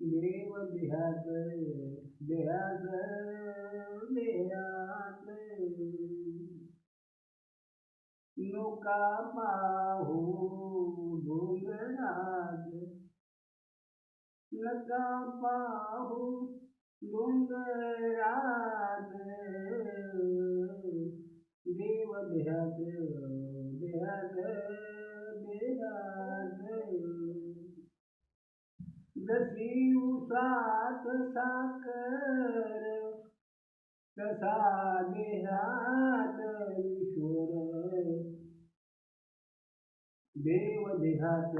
देव देहात देहात देहात नौका पाहू डोंगरात नका पाहू डोंगरात देव देहात देहात દસ્યુ સાત સાકર તસા દેહાત વિશોર દેવ દેહાત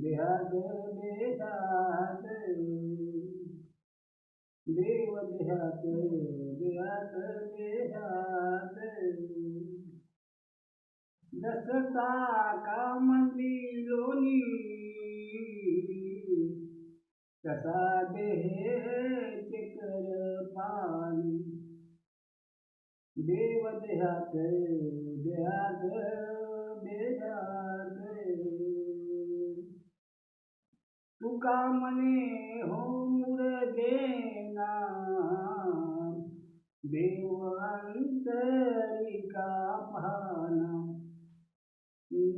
દેહાત દેહાત દેવ દેહાત દેહાત દેહાત નસતા तसा देहे कर पाणी देव देहात देहात देहात तुका म्हणे हो मुरगेना देव अंतरिका पाना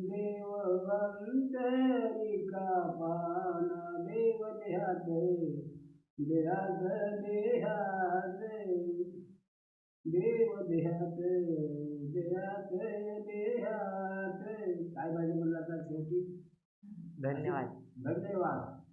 देव अंतरिका पाना देहात देहात देव देहात देहात देहात काय पाहिजे धन्यवाद। धन्यवाद।